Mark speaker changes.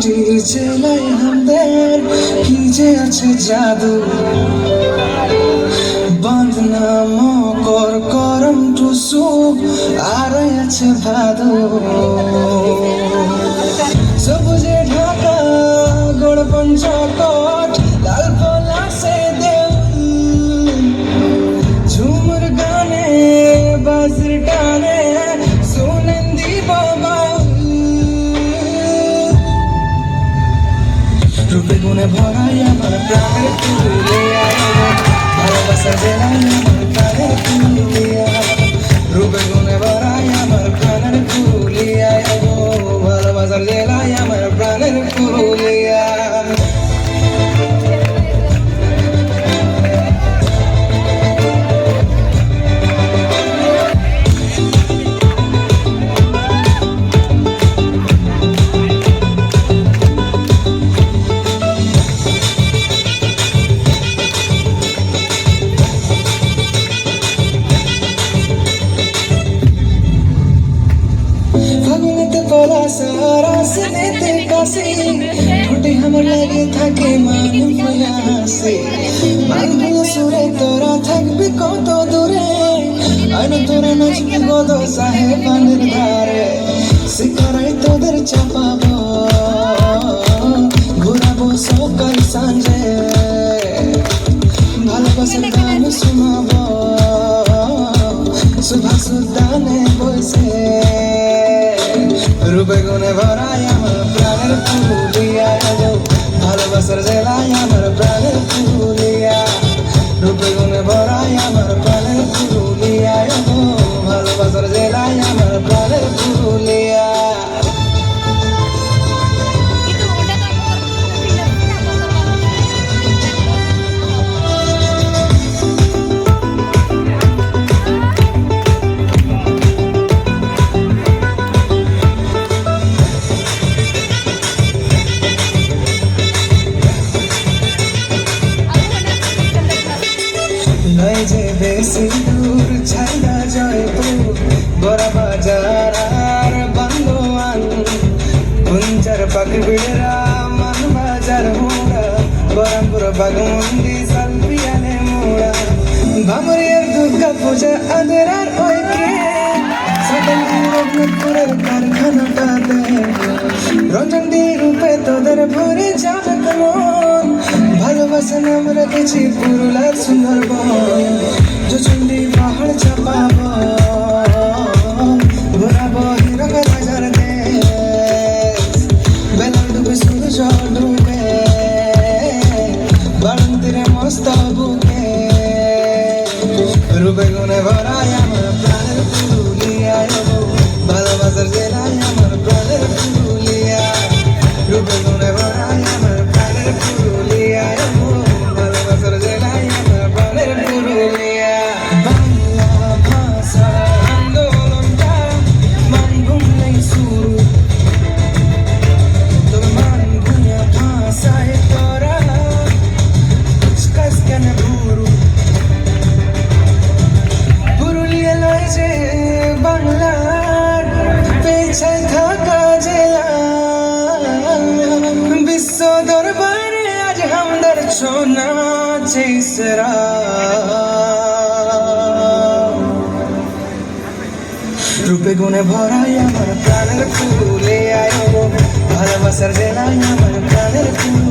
Speaker 1: জেলায় আমাদের কি যে আছে জাদু? বন্দনা মকর করম টুসু আর আছে ভাদু। সবুজে ঢাকা গড় পঞ্চকট লাল ভরাই আমার কাশি ঠোঁটে আমার লাগে থাকে মান হাসে মানগুলো সুরে তোরা থাকবি কত দূরে? তোরা নাচবি গদ ধারে। শিকারাই তোদের চাপাবো, ঘুরাবো সকাল সাঞ্জে ভালোবাসার গান শোনাবো সুধা সুদানে বসে। রূপে গুণে ভরাই আমার নয় যে বেশি দূর ছাইরা জয়পুর বড় বাজার আর বান্দোয়ান। কুঞ্চার পাক বিড়রা মান বাজার মোড়া বরমপুর বাগমন্দি সালপিয়ানে মোড়া। ভামরিয়ার দুর্গা পূজা আদের আর ওই কে সকল রঘুপুরের কারখানাটাতে। রঞ্জনদি রূপে তোদের ভরে যাবে ভালোবাসা নাম রেখেছি পুরুলার সুন্দরবন জচন্ডি পাহাড় চাপাব। ঘোরাবো হিরক রাজার দেশ, বেলাল ডুবে সূর্য ডুবে বাড়ন্তিরে মস্ত বুকে। রূপে গুণে ভরাই আমার ছোনা চেসরা রূপে গুণে ভরাই আমার প্রাণের ফুলে আয় ভালোবাসার জেলায় আমার প্রাণের ফুলে